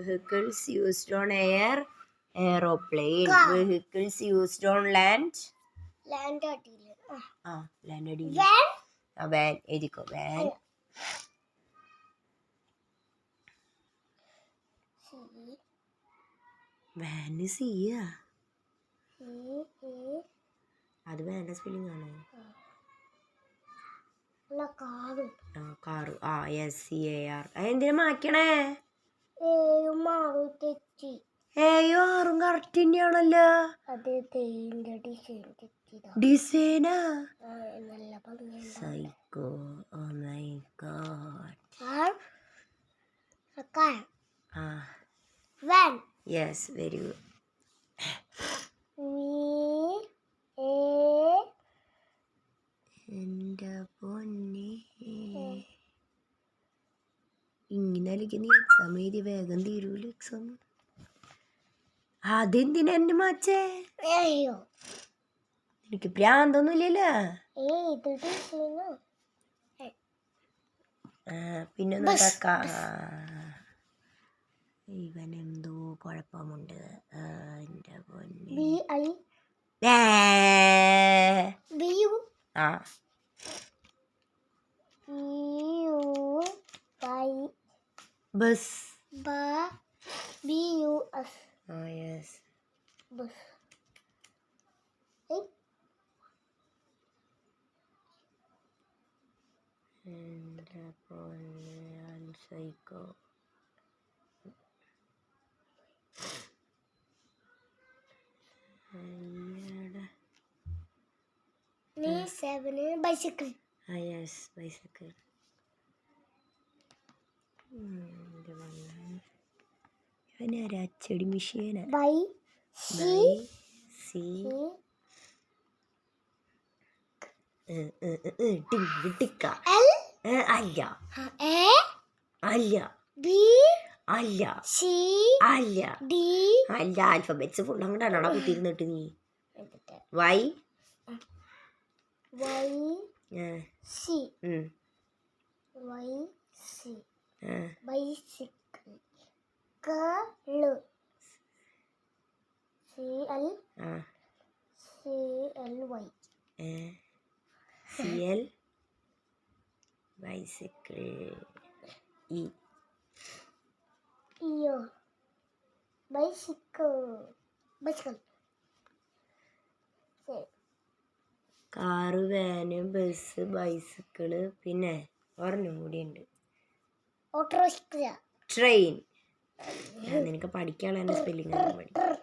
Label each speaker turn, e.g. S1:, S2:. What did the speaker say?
S1: Vehicles used on air aeroplane vehicles used on land
S2: land അടിയിൽ
S1: ആ land അടിയിൽ
S2: van
S1: van എഴുതിക്കോ van
S2: സി
S1: സിയാ അത് വാന്റെ സ്പെല്ലിംഗ് ആണോ?
S2: കാറും
S1: ആ എസ് സി എ ആർ എന്തിനാ മാറ്റണേ?
S2: ഏഴും ആറും തെറ്റി.
S1: ഏയോ ആറും കറക്റ്റ് തന്നെയാണല്ലോ.
S2: അത് തേയിന്റെ ഡിസൈൻ തെറ്റിയതാ.
S1: ഡിസൈനാ
S2: നല്ല
S1: സൈക്കോ ഓ മൈ ഗോഡ് ആ.
S2: Van
S1: yes very good
S2: V A
S1: എന്റെ പൊന്നെ ഇങ്ങനെ അല്ലെങ്കിൽ നീ എക്സാം എഴുതി വേഗം തീരൂല എക്സാം അതെന്തിനാ എന്നെ മാച്ചേ?
S2: അയ്യോ.
S1: എനിക്ക് ആ, പിന്നെ ഇവൻ എന്തോ കുഴപ്പമുണ്ട്. എന്റെ പൊന്നെ. ആ
S2: ബി യു ബൈ
S1: ബസ്.
S2: ബ ബി യു എസ്.
S1: ആ യെസ്.
S2: ബസ്.
S1: സൈക്കോ
S2: നീ സെവന് ബൈസിക്കിൾ
S1: ആ യെസ് ബൈസക്കിൾ ഇവനൊരു അച്ചടി മെഷീനാ
S2: ബൈ. സി.
S1: അല്ല. അല്ല.
S2: ബി.
S1: അല്ല.
S2: സി.
S1: അല്ല.
S2: ഡി.
S1: അല്ല ആൽഫബറ്റ്സ് ഫുൾ അങ്ങോട്ടാണോ കുത്തിയിരുന്നിട്ട് നീ? Y.
S2: Y. C. Y. C. Bicycle കൾ C L C L Y.
S1: C L bicycle. E.
S2: ഇയോ. Bicycle. Bicycle. ശരി.
S1: കാറ് വാന് ബസ് ബൈസിക്കിൾ പിന്നെ ഒരെണ്ണം കൂടിയുണ്ട്.
S2: ഓട്ടോറിക്ഷ
S1: ട്രെയിൻ ഞാൻ നിനക്ക് പഠിക്കാനുള്ള സ്പെല്ലിംഗ് പഠിക്കും